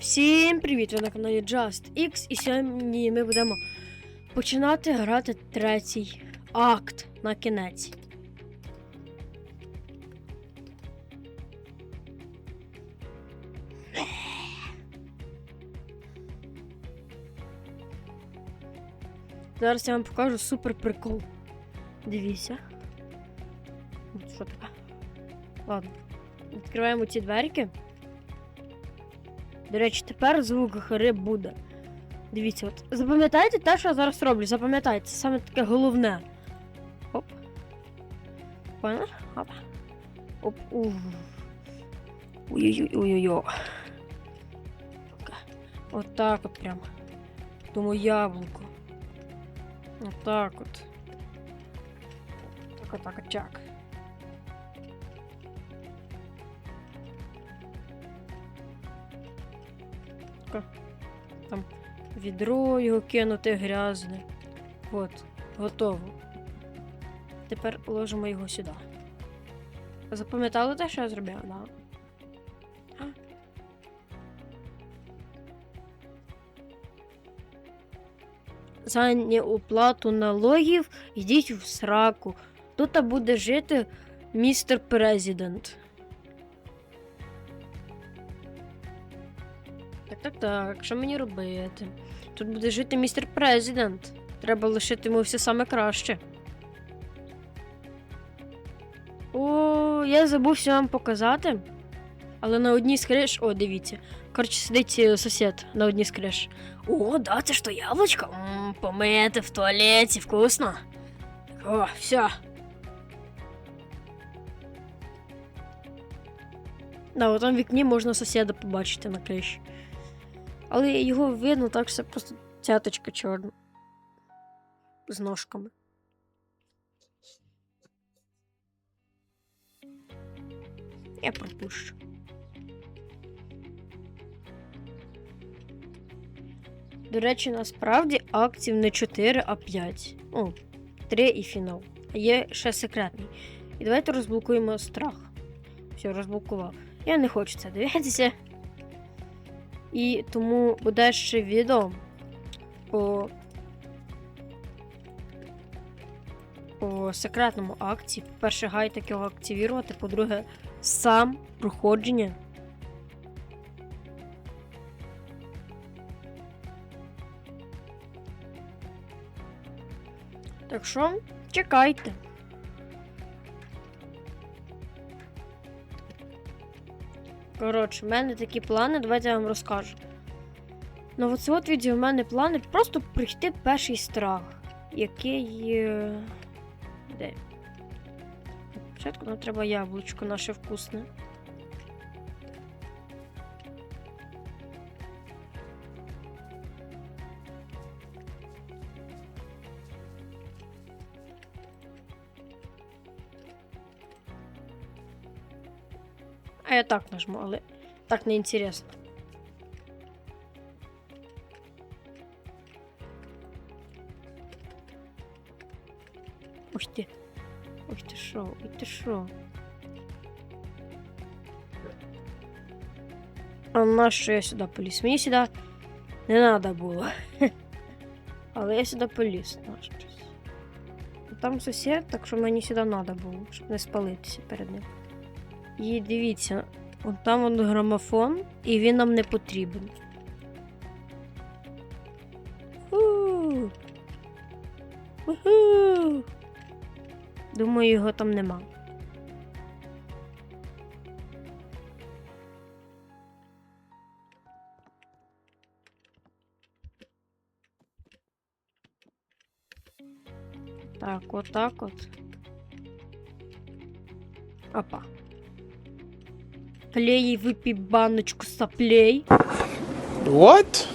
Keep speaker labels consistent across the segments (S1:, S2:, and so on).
S1: Всім привіт! Ви на каналі Just X і сьогодні ми будемо починати грати третій акт на кінець. Зараз я вам покажу супер прикол. Дивіться. Що таке? Ладно. Відкриваємо ці дверки. До речі, тепер звук гри буде. Дивіться, от запам'ятайте те, що я зараз роблю. Запам'ятайте, це саме таке головне. Оп. Поняли? Оп. Оп. Ой-ой-ой-ой-ой. От так от прямо. Тому яблуко. От так от. Так, от так, от чак. відро його кинути грязне. От, готово. Тепер ложимо його сюди. Запам'ятали те, що я зробив? Да. За неуплату налогів йдіть в сраку. Тут буде жити містер Президент. Так. Що мені робити? Тут буде жити містер Президент. Треба лишити йому все саме краще. О, я забувся вам показати. Але на одній з. О, дивіться. Коротше, сидить е, сусід на одній з. О, да, це ж то яблучко? М, помити в туалеті, вкусно. О, все. Да, от там в вікні можна сусіда побачити на криші. Але його видно так, це просто цяточка чорна. З ножками. Я пропущу. До речі, насправді актів не 4, а 5. О, 3 і фінал. Є ще секретний. І давайте розблокуємо страх. Все, розблокував. Я не хочу це дивитися. І тому буде ще відео по, по секретному акції. По-перше, гайд його активувати, по-друге, сам проходження. Так що, чекайте. Коротше, в мене такі плани, давайте я вам розкажу. Ну, от відео в мене плани просто прийти перший страх, який. е, Де? Спочатку нам треба яблучко наше вкусне. А я так нажму, але так не інтересно. Ой ти. Ой ти що, ой ти що. А на що я сюди поліз? Мені сюди не треба було. Але я сюди поліз. на щось. Там сусід, так що мені сюди треба було, щоб не спалитися перед ним. І дивіться, от там от грамофон, і він нам не потрібен. Уху. Думаю, його там нема. Так, отак от. Опа. Клей, выпей баночку соплей.
S2: What?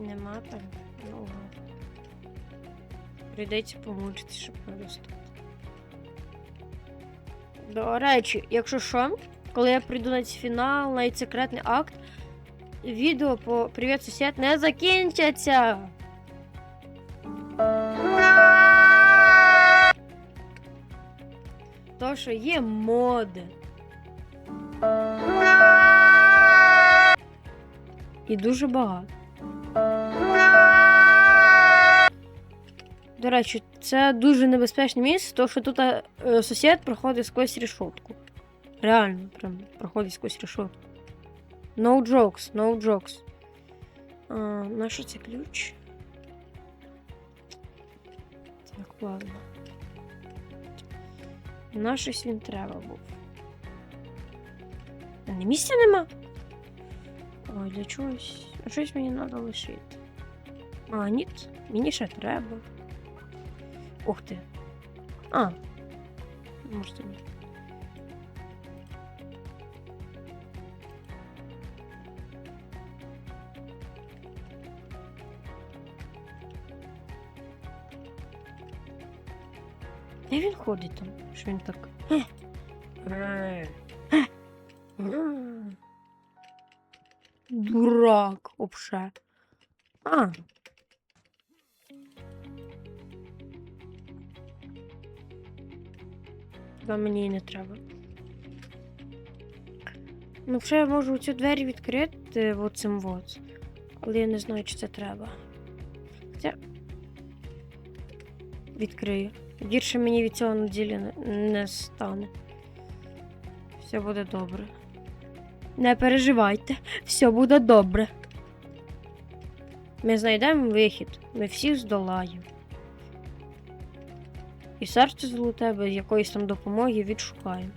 S1: Нема так. Ну, прийдеться помучитися, щоб виростати. До речі, якщо що, коли я прийду на фінал, на секретний акт, відео по Привіт сусід не закінчаться. То, що є моди. І дуже багато. До речі, це дуже небезпечне місце, тому що тут е, сусід проходить сквозь решетку. Реально, прям проходить сквозь решетку. No jokes, no jokes. А, на що це ключ? Так, ладно. На щось він треба був. А не місця нема? Ой, для чогось. А щось мені треба лишити. А, ні, мені ще треба. Ух ти. А. Може тобі. Де він ходить там? Що він так? Дурак, вообще. А. Та мені і не треба. Ну, вже я можу цю двері відкрити оцим от. Але я не знаю, чи це треба. Хоча. Відкрию. Гірше мені від цього на ділі не стане. Все буде добре. Не переживайте, все буде добре. Ми знайдемо вихід, ми всіх здолаємо. І серце золоте без якоїсь там допомоги відшукаємо.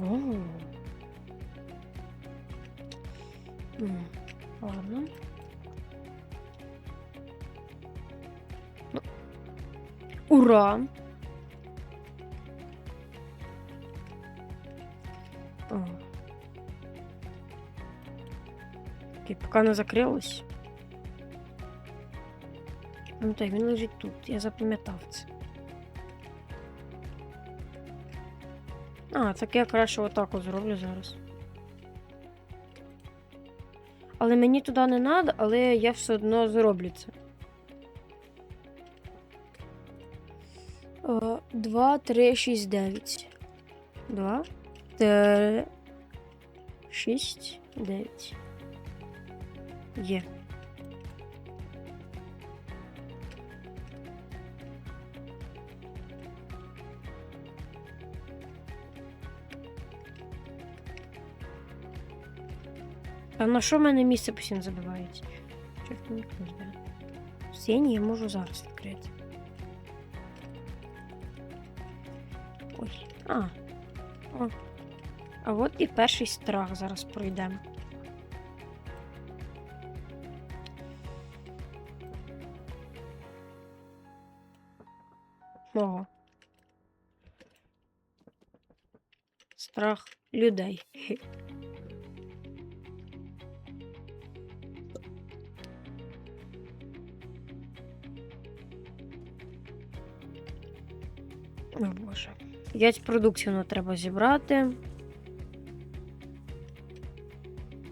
S1: О. Ладно. Ну. Ура! Поки не закрилось. Ну так, він лежить тут. Я запам'ятав це. А, так я краще отак зроблю зараз. Але мені туди не треба, але я все одно зроблю це. О, 2, 3, 6, 9. 2, 3, 6, 9. Є. А на що в мене місце постійно забивають? Чорт не знаю. Сені я можу зараз відкрити. Ой. А. О. А от і перший страх зараз пройдемо. Ого. Страх людей. О боже. П'ять продуктів нам треба зібрати.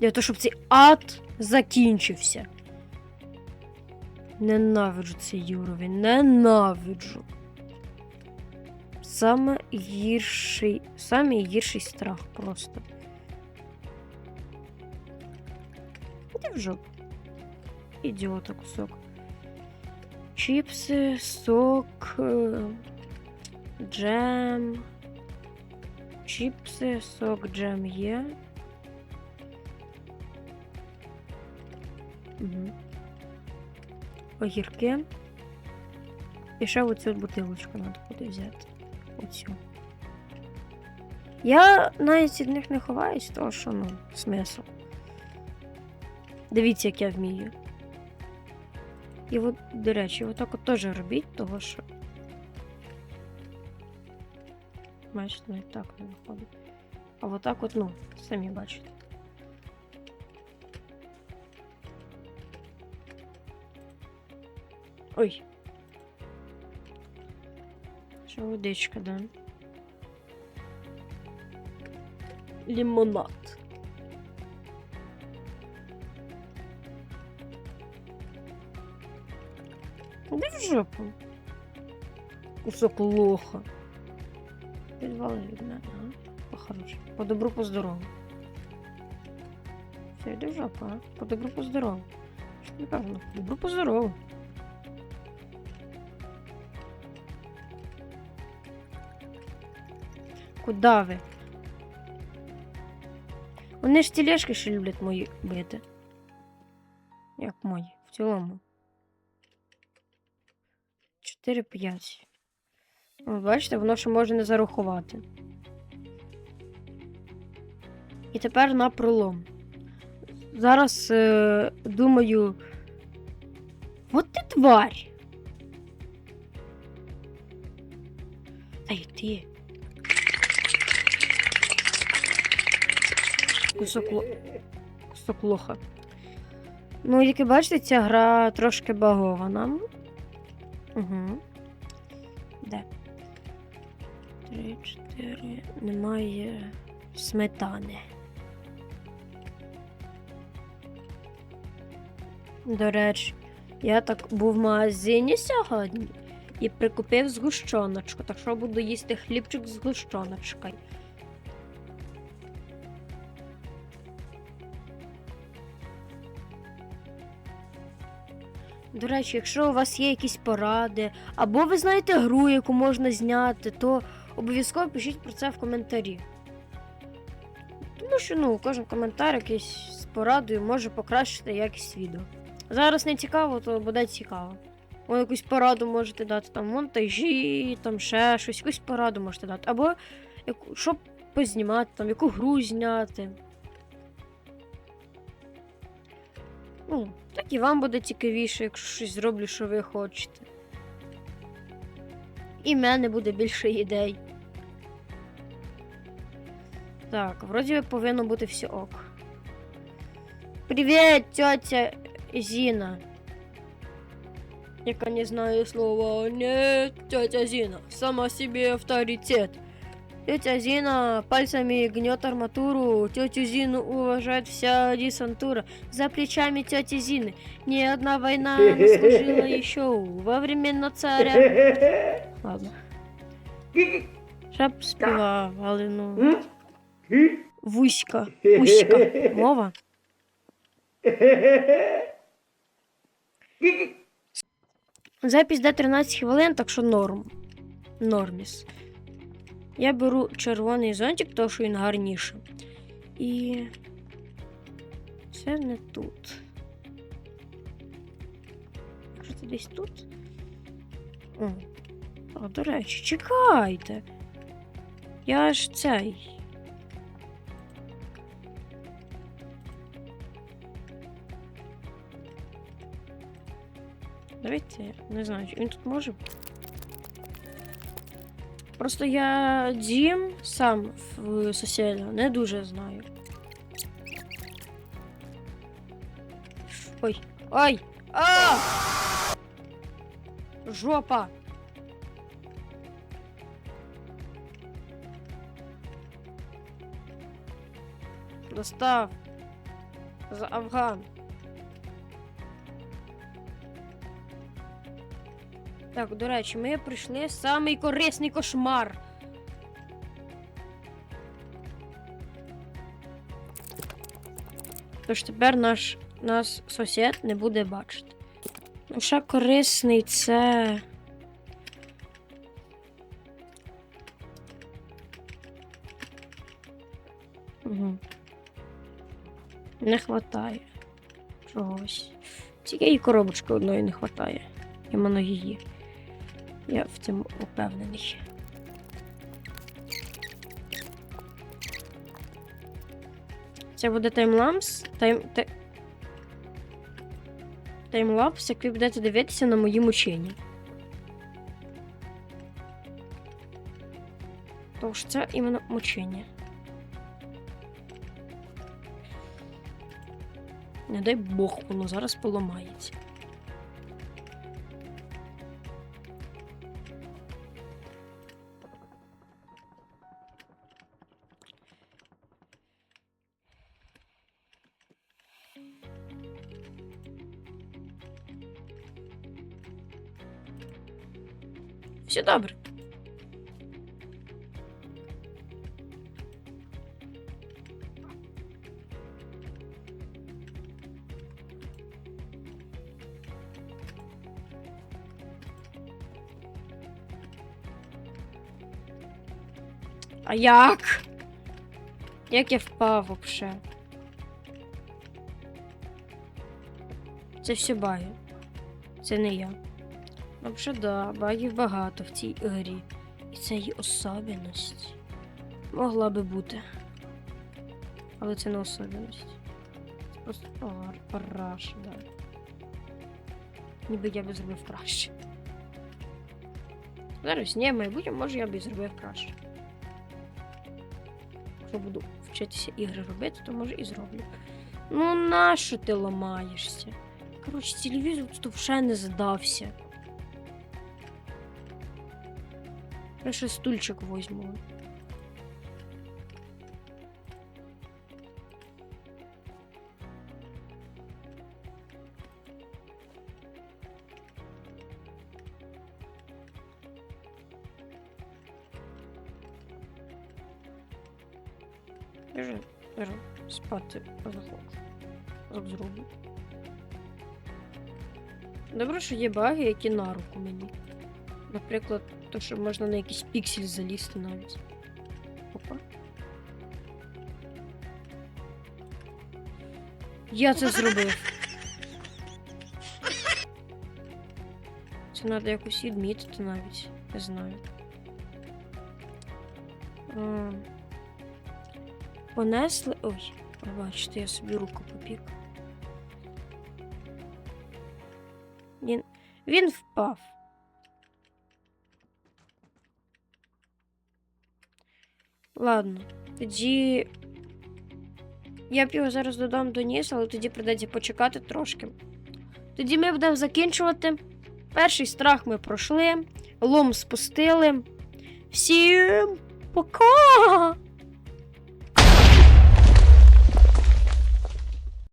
S1: Для того, щоб цей ад закінчився. Ненавиджу цей уровень. Ненавиджу. Саме гірший. Самий гірший страх просто. Іди в жопу. Ідіота кусок. Чіпси, сок. Е, Джем. Чіпси, сок, джем є. Угу. Огірки. І ще оцю бутилочку треба буде взяти. Оцю. Я навіть від них не ховаюсь, тому що, ну, смисл. Дивіться, як я вмію. І от, до речі, отак от теж робіть, того що. значить ну, і так не виходить. А вот так вот, ну, сами бачите. Ой. Що водичка, да? Лимонад. Да в жопу. Кусок лоха. Підвали від мене. По-хорошому. По добру, по здорову. Все, йди в жопу, а? По добру, по здорову. Напевно, по добру, по здорову. Куда ви? Вони ж тележки ще люблять мої бити. Як мої, в цілому. 4-5. Бачите, воно ще може не зарахувати. І тепер на пролом. Зараз е, думаю. От ти тварь! Та й ти. Кусок, ло... Кусок лоха. Ну, як і бачите, ця гра трошки багована. Угу. 3, 4. Немає сметани. До речі, я так був в магазині сьогодні і прикупив згущоночку, так що буду їсти хлібчик з гущоночкою. До речі, якщо у вас є якісь поради, або ви знаєте гру, яку можна зняти, то обов'язково пишіть про це в коментарі. Тому що ну, кожен коментар якийсь з порадою може покращити якість відео. Зараз не цікаво, то буде цікаво. Ви якусь пораду можете дати, там монтажі, там ще щось, якусь пораду можете дати. Або яку, що познімати, там, яку гру зняти. Ну, так і вам буде цікавіше, якщо щось зроблю, що ви хочете. І в мене буде більше ідей. Так, вроді би повинно бути все ок. Привіт, тетя Зіна. Яка не знає слова. Нет, тетя Зина. Сама себе авторитет. Тетя Зина пальцами гнет арматуру. Тетю Зину уважает вся десантура. За плечами тети Зины ни одна война не служила еще во времена царя. Ладно. Щоб співав, але ну. Вузька. Вузька. Мова. Запись до 13 хвилин, так що норм. Норміс. Я беру червоний зонтик, тому що він гарніше. І. Це не тут. Може, це десь тут? О. А, до речі, чекайте. Я ж цей. Давайте, не знаю, він тут може. Просто я дім сам в сусіда не дуже знаю. Ой, ой! А! Жопа! Достав. За Афган. Так, до речі, ми прийшли в самий корисний кошмар. Тож тепер наш нас сусід не буде бачити. Ну, ще корисний це. Угу. Не хватає чогось. Цієї коробочки одної не хватає. Іменно її. Я в цьому упевнений. Це буде таймламс. Тайм... Тай... Таймлапс, як ви будете дивитися на мої мучення. Тож це іменно мучення. Не дай Бог, воно зараз поламається. Все добре. А як? Як я впав вообще? Це все баги. Це не я. Ну, взагалі, да, багів багато в цій грі. І це її особливість. Могла би бути. Але це не особливість. Це просто пар, параш, да. Ніби я би зробив краще. Зараз ні, в майбутньому може я би зробив краще. Якщо буду вчитися ігри робити, то може і зроблю. Ну нащо ти ламаєшся? Коротше, телевізор тут вже не задався. Я ще стульчик возьму. Біжи, біжи, спати. Так зроблю. Добре, що є баги, які на руку мені. Наприклад, то, що можна на якийсь піксель залізти навіть. Опа. Я це зробив. Це треба якось відмітити навіть. Не знаю. А, понесли. Ой, пробачте, я собі руку попік. Він, він впав. Ладно, тоді. Я б його зараз додам доніс, але тоді придеться почекати трошки. Тоді ми будемо закінчувати. Перший страх ми пройшли, лом спустили. Всім пока!